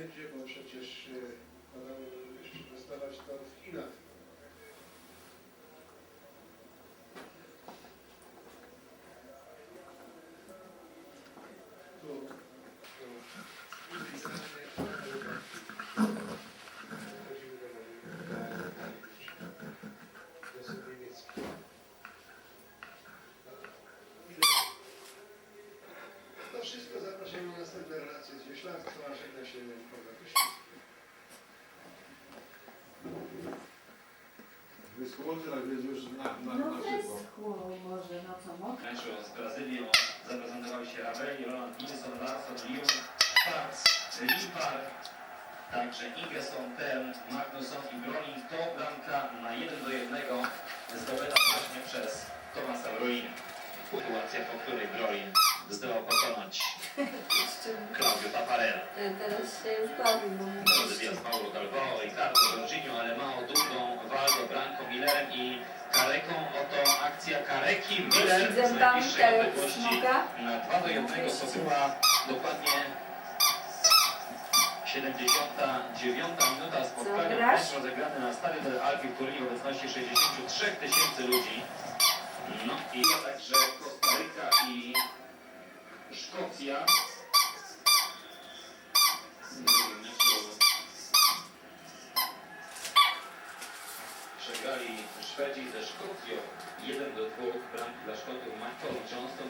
będzie, bo przecież e, padało jeszcze dostawać tor w Chinach. Wszystko zapraszamy na następne relacje z Wieślarstwa, żegna się Konrad Kościński. Wyschłodzę, tak więc już na, na, No na szybko. wyschło może, no co mogę. meczu z Brazylią zaprezentowali się Ravelli, Roland Nilsson, Larsson, Lyon, Parks, Limpar, także Ingesson, Pern, Magnusson i Brolin. To bramka na 1 do 1 zdobyta właśnie przez Tomasa Brolina. Sytuacja, po której Brolin zdołał pokonać Claudio Taparella. Teraz się już bawi, bo Drodzy wjazd Mauro Galvao, Ricardo Jorginho, ale mało drugą walkę Branko Millerem i Kareką. Oto akcja Kareki. Miller z najbliższej odległości na 2 do 1 to była dokładnie 79 minuta spotkania. Mecz rozegrany na Stadio del w turnieju w obecności 63 tysięcy ludzi. No i także Kostaryka i Szkocja. W drugim meczu Przegrali Szwedzi ze Szkocją. 1 do 2 bramki dla Szkotów. Michael Johnston